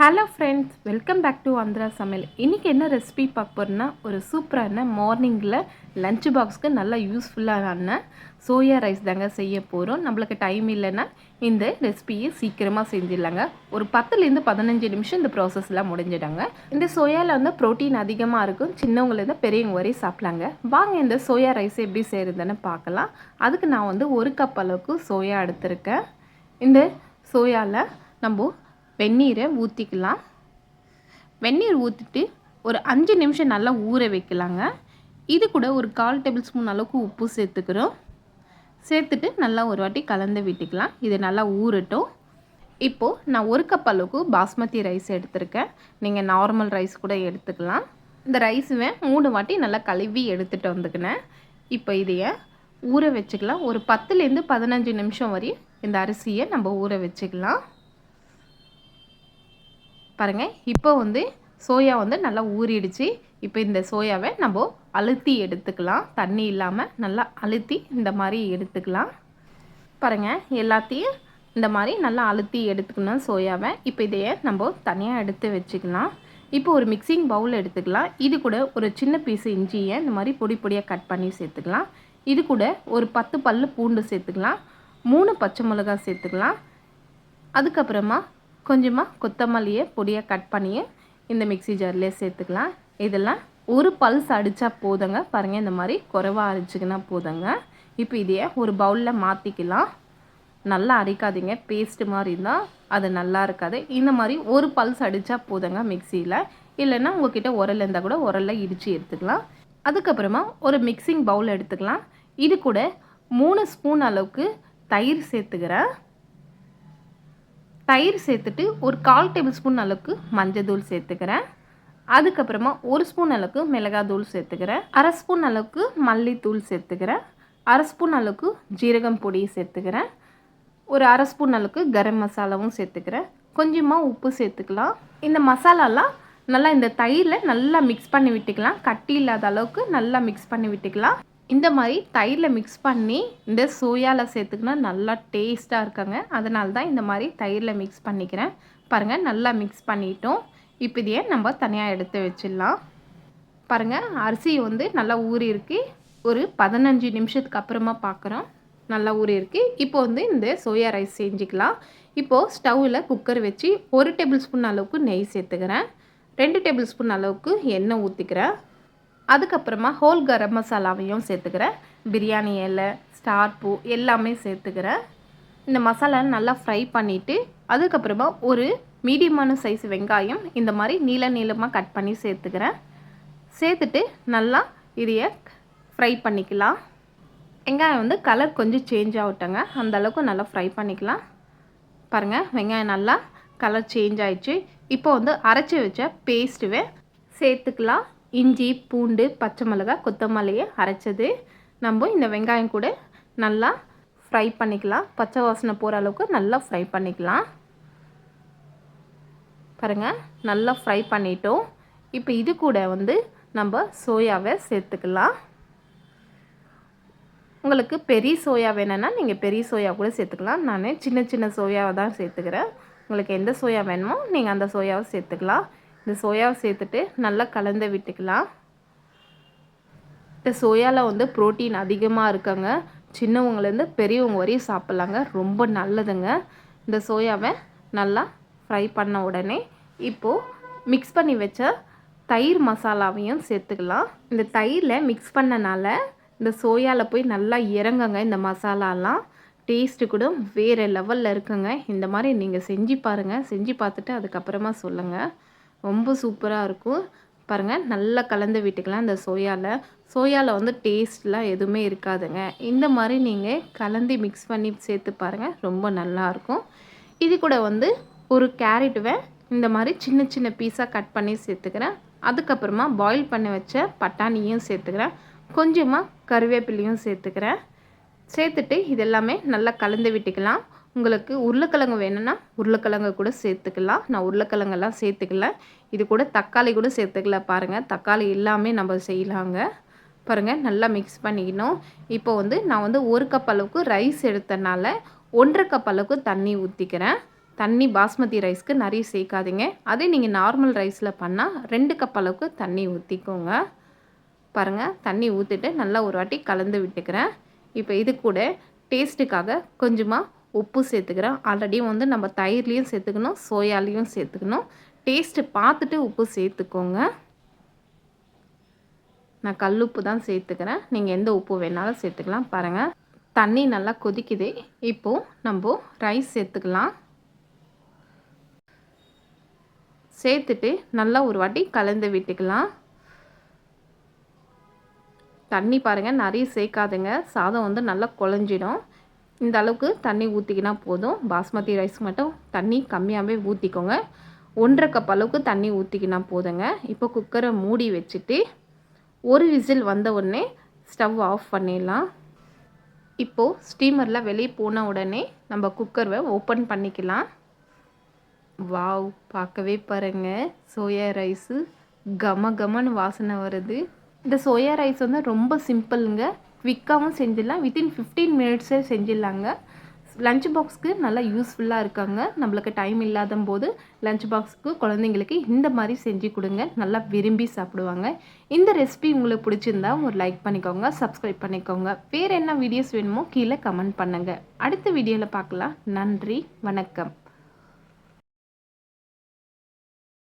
Hello friends welcome back to Andhra Samayal இன்றைக்கி என்ன recipe பார்க்க போகிறோன்னா ஒரு சூப்பரான மார்னிங்கில் லஞ்ச் பாக்ஸ்க்கு நல்லா யூஸ்ஃபுல்லான சோயா ரைஸ் தாங்க செய்ய போகிறோம் நம்மளுக்கு டைம் இல்லைன்னா இந்த ரெசிபியை சீக்கிரமாக செஞ்சிடலாங்க. ஒரு பத்துலேருந்து பதினஞ்சு நிமிஷம் இந்த ப்ராசஸ்லாம் முடிஞ்சிடாங்க. இந்த சோயாவில் வந்து ப்ரோட்டீன் அதிகமாக இருக்கும். சின்னவங்கலேருந்து பெரியவங்க வரையும் சாப்பிட்லாங்க. வாங்க இந்த சோயா ரைஸ் எப்படி செய்கிறதுன்னு பார்க்கலாம். அதுக்கு நான் வந்து ஒரு கப் அளவுக்கு சோயா எடுத்திருக்கேன். இந்த சோயாவில் நம்ம வெந்நீரை ஊற்றிக்கலாம் வெந்நீர் ஊற்றிட்டு ஒரு அஞ்சு நிமிஷம் நல்லா ஊற வைக்கலாங்க. இது கூட ஒரு கால் டேபிள் ஸ்பூன் அளவுக்கு உப்பு சேர்த்துக்கிறோம். சேர்த்துட்டு நல்லா ஒரு வாட்டி கலந்து விட்டுக்கலாம். இது நல்லா ஊறட்டும். இப்போது நான் ஒரு கப் அளவுக்கு பாஸ்மதி ரைஸ் எடுத்திருக்கேன். நீங்கள் நார்மல் ரைஸ் கூட எடுத்துக்கலாம். இந்த ரைஸுமே மூணு வாட்டி நல்லா கழுவி எடுத்துகிட்டு வந்துக்கினேன். இப்போ இதையை ஊற வச்சுக்கலாம். ஒரு பத்துலேருந்து பதினஞ்சு நிமிஷம் வரையும் இந்த அரிசியை நம்ம ஊற வச்சுக்கலாம். பாருங்கள் இப்போ வந்து சோயா வந்து நல்லா ஊறிடுச்சு. இப்போ இந்த சோயாவை நம்ம அழுத்தி எடுத்துக்கலாம். தண்ணி இல்லாமல் நல்லா அழுத்தி இந்த மாதிரி எடுத்துக்கலாம். பாருங்கள் எல்லாத்தையும் இந்த மாதிரி நல்லா அழுத்தி எடுத்துக்கணும் சோயாவை. இப்போ இதையே நம்ம தனியாக எடுத்து வச்சுக்கலாம். இப்போ ஒரு மிக்சிங் பவுல் எடுத்துக்கலாம். இது கூட ஒரு சின்ன பீஸ் இஞ்சியை இந்த மாதிரி பொடி பொடியாக கட் பண்ணி சேர்த்துக்கலாம். இது கூட ஒரு பத்து பல் பூண்டு சேர்த்துக்கலாம். மூணு பச்சை மிளகாய் சேர்த்துக்கலாம். அதுக்கப்புறமா கொஞ்சமாக கொத்தமல்லியை பொடியாக கட் பண்ணி இந்த மிக்சி ஜார்லேயே சேர்த்துக்கலாம். இதெல்லாம் ஒரு பல்ஸ் அடித்தா போதுங்க. பாருங்கள் இந்த மாதிரி குறைவாக அரைச்சிக்கினா போதுங்க. இப்போ இதையே ஒரு பவுலில் மாற்றிக்கலாம் நல்லா அரைக்காதீங்க. பேஸ்ட் மாதிரி இருந்தால் அது நல்லா இருக்காது. இந்த மாதிரி ஒரு பல்ஸ் அடித்தா போதுங்க மிக்சியில் இல்லைன்னா உங்ககிட்ட உரல் இருந்தால் கூட உரலில் இடித்து எடுத்துக்கலாம். அதுக்கப்புறமா ஒரு மிக்சிங் பவுல் எடுத்துக்கலாம். இது கூட மூணு ஸ்பூன் அளவுக்கு தயிர் சேர்த்துக்கிறேன். தயிர் சேர்த்துட்டு ஒரு கால் டேபிள் ஸ்பூன் அளவுக்கு மஞ்சள் தூள் சேர்த்துக்கிறேன். அதுக்கப்புறமா ஒரு ஸ்பூன் அளவுக்கு மிளகாய் தூள் சேர்த்துக்கிறேன். அரை ஸ்பூன் அளவுக்கு மல்லித்தூள் சேர்த்துக்கிறேன். அரை ஸ்பூன் அளவுக்கு ஜீரகம் பொடி சேர்த்துக்கிறேன். ஒரு அரை ஸ்பூன் அளவுக்கு கரம் மசாலாவும் சேர்த்துக்கிறேன். கொஞ்சமாக உப்பு சேர்த்துக்கலாம். இந்த மசாலாலாம் நல்லா இந்த தயிரில் நல்லா மிக்ஸ் பண்ணி விட்டுக்கலாம். கட்டி இல்லாத அளவுக்கு நல்லா மிக்ஸ் பண்ணி விட்டுக்கலாம். இந்த மாதிரி தயிரில் மிக்ஸ் பண்ணி இந்த சோயாவில் சேர்த்துக்கினா நல்லா டேஸ்ட்டாக இருக்காங்க. அதனால தான் இந்த மாதிரி தயிரில் மிக்ஸ் பண்ணிக்கிறேன். பாருங்கள் நல்லா மிக்ஸ் பண்ணிட்டோம். இப்போ இதையே நம்ம தனியாக எடுத்து வச்சிடலாம். பாருங்கள் அரிசி வந்து நல்லா ஊறி இருக்கு. ஒரு பதினஞ்சு நிமிஷத்துக்கு அப்புறமா பார்க்குறோம் நல்லா ஊறி இருக்கு. இப்போ வந்து இந்த சோயா ரைஸ் செஞ்சுக்கலாம். இப்போது ஸ்டவ்வில் குக்கர் வச்சு ஒரு டேபிள் ஸ்பூன் அளவுக்கு நெய் சேர்த்துக்கிறேன். ரெண்டு டேபிள் ஸ்பூன் அளவுக்கு எண்ணெய் ஊற்றிக்கிறேன் அதுக்கப்புறமா ஹோல் கரம் மசாலாவையும் சேர்த்துக்கிறேன். பிரியாணி இலை ஸ்டார் பூ எல்லாமே சேர்த்துக்கிறேன். இந்த மசாலா நல்லா ஃப்ரை பண்ணிவிட்டு அதுக்கப்புறமா ஒரு மீடியமான சைஸ் வெங்காயம் இந்த மாதிரி நீள நீளமாக கட் பண்ணி சேர்த்துக்கிறேன். சேர்த்துட்டு நல்லா இதைய ஃப்ரை பண்ணிக்கலாம். வெங்காயம் வந்து கலர் கொஞ்சம் சேஞ்ச் ஆகட்டங்க. அந்த அளவுக்கு நல்லா ஃப்ரை பண்ணிக்கலாம். பாருங்கள் வெங்காயம் நல்லா கலர் சேஞ்ச் ஆயிடுச்சு. இப்போ வந்து அரைச்சி வச்ச பேஸ்ட்டுவே சேர்த்துக்கலாம். இஞ்சி பூண்டு பச்சை மிளகாய் கொத்தமல்லியை அரைச்சது. நம்ம இந்த வெங்காயம் கூட நல்லா ஃப்ரை பண்ணிக்கலாம். பச்சை வாசனை போகிற அளவுக்கு நல்லா ஃப்ரை பண்ணிக்கலாம். பாருங்கள் நல்லா ஃப்ரை பண்ணிட்டோம். இப்போ இது கூட வந்து நம்ம சோயாவை சேர்த்துக்கலாம். உங்களுக்கு பெரிய சோயா வேணும்னா நீங்கள் பெரிய சோயா கூட சேர்த்துக்கலாம். நான் சின்ன சின்ன சோயாவை தான் சேர்த்துக்கிறேன். உங்களுக்கு எந்த சோயா வேணுமோ நீங்கள் அந்த சோயாவை சேர்த்துக்கலாம். இந்த சோயாவை சேர்த்துட்டு நல்லா கலந்து விட்டுக்கலாம். இந்த சோயாவில் வந்து ப்ரோட்டீன் அதிகமாக இருக்குங்க. சின்னவங்கலேருந்து பெரியவங்க வரையும் சாப்பிட்லாங்க. ரொம்ப நல்லதுங்க. இந்த சோயாவை நல்லா ஃப்ரை பண்ண உடனே இப்போது மிக்ஸ் பண்ணி வச்ச தயிர் மசாலாவையும் சேர்த்துக்கலாம். இந்த தயிரில் மிக்ஸ் பண்ணனால இந்த சோயாவில் போய் நல்லா இறங்குங்க. இந்த மசாலாலாம் டேஸ்ட்டு கூட வேறு லெவலில் இருக்குங்க. இந்த மாதிரி நீங்கள் செஞ்சு பாருங்கள் செஞ்சு பார்த்துட்டு அதுக்கப்புறமா சொல்லுங்கள் ரொம்ப சூப்பராக இருக்கும். பாருங்கள் நல்லா கலந்து விட்டுக்கலாம் இந்த சோயாவில் சோயாவில் வந்து டேஸ்ட்லாம் எதுவுமே இருக்காதுங்க. இந்த மாதிரி நீங்கள் கலந்து மிக்ஸ் பண்ணி சேர்த்து பாருங்கள் ரொம்ப நல்லாயிருக்கும் இது கூட வந்து ஒரு கேரட்டுவை இந்த மாதிரி சின்ன சின்ன பீஸாக கட் பண்ணி சேர்த்துக்கிறேன். அதுக்கப்புறமா பாயில் பண்ணி வச்ச பட்டாணியும் சேர்த்துக்கிறேன். கொஞ்சமாக கருவேப்பிலையும் சேர்த்துக்கிறேன். சேர்த்துட்டு இதெல்லாமே நல்லா கலந்து விட்டுக்கலாம். உங்களுக்கு உருளைக்கிழங்கு வேணும்னா உருளைக்கிழங்கு கூட சேர்த்துக்கலாம். நான் உருளைக்கிழங்கெல்லாம் சேர்த்துக்கல. இது கூட தக்காளி கூட சேர்த்துக்கல பாருங்கள் தக்காளி எல்லாமே நம்ம செய்யலாங்க. பாருங்கள் நல்லா மிக்ஸ் பண்ணிக்கணும். இப்போ வந்து நான் வந்து ஒரு கப் அளவுக்கு ரைஸ் எடுத்தனால ஒன்றரை கப் அளவுக்கு தண்ணி ஊற்றிக்கிறேன் தண்ணி பாஸ்மதி ரைஸ்க்கு நிறைய சேர்க்காதீங்க. அதே நீங்கள் நார்மல் ரைஸில் பண்ணால் ரெண்டு கப் அளவுக்கு தண்ணி ஊற்றிக்கோங்க பாருங்கள் தண்ணி ஊற்றிட்டு நல்லா ஒரு வாட்டி கலந்து விட்டுக்கிறேன். இப்போ இது கூட டேஸ்ட்டுக்காக கொஞ்சமாக உப்பு சேர்த்துக்கிறேன். ஆல்ரெடி வந்து நம்ம தயிர்லேயும் சேர்த்துக்கணும் சோயாலேயும் சேர்த்துக்கணும். டேஸ்ட்டு பார்த்துட்டு உப்பு சேர்த்துக்கோங்க. நான் கல்லுப்பு தான் சேர்த்துக்கிறேன். நீங்கள் எந்த உப்பு வேணாலும் சேர்த்துக்கலாம். பாருங்கள் தண்ணி நல்லா கொதிக்குது. இப்போது நம்ம ரைஸ் சேர்த்துக்கலாம். சேர்த்துட்டு நல்லா ஒரு வாட்டி கலந்து விட்டுக்கலாம். தண்ணி பாருங்கள் நிறைய சேர்க்காதுங்க. சாதம் வந்து நல்லா குழஞ்சிடும். இந்த அளவுக்கு தண்ணி ஊற்றிக்கினா போதும். பாஸ்மதி ரைஸ் மட்டும் தண்ணி கம்மியாகவே ஊற்றிக்கோங்க ஒன்றரை கப் அளவுக்கு தண்ணி ஊற்றிக்கினா போதுங்க. இப்போ குக்கரை மூடி வச்சுட்டு ஒரு விசில் வந்த உடனே ஸ்டவ் ஆஃப் பண்ணிடலாம். இப்போது ஸ்டீமரில் வெளியே போன உடனே நம்ம குக்கரை ஓப்பன் பண்ணிக்கலாம். வாவ் பார்க்கவே பாருங்கள் சோயா ரைஸு கம கமன்னு வாசனை வருது. இந்த சோயா ரைஸ் வந்து ரொம்ப சிம்பிளுங்க குவிக்காகவும் செஞ்சிடலாம். வித்தின் ஃபிஃப்டீன் மினிட்ஸே செஞ்சிடலாங்க. லஞ்ச் பாக்ஸ்க்கு நல்லா யூஸ்ஃபுல்லாக இருக்காங்க. நம்மளுக்கு டைம் இல்லாத போது லஞ்ச் பாக்ஸுக்கு குழந்தைங்களுக்கு இந்த மாதிரி செஞ்சு கொடுங்க. நல்லா விரும்பி சாப்பிடுவாங்க. இந்த ரெசிபி உங்களுக்கு பிடிச்சிருந்தா ஒரு லைக் பண்ணிக்கோங்க சப்ஸ்கிரைப் பண்ணிக்கோங்க. வேறு என்ன வீடியோஸ் வேணுமோ கீழே கமெண்ட் பண்ணுங்கள் அடுத்த வீடியோவில் பார்க்கலாம். நன்றி வணக்கம்.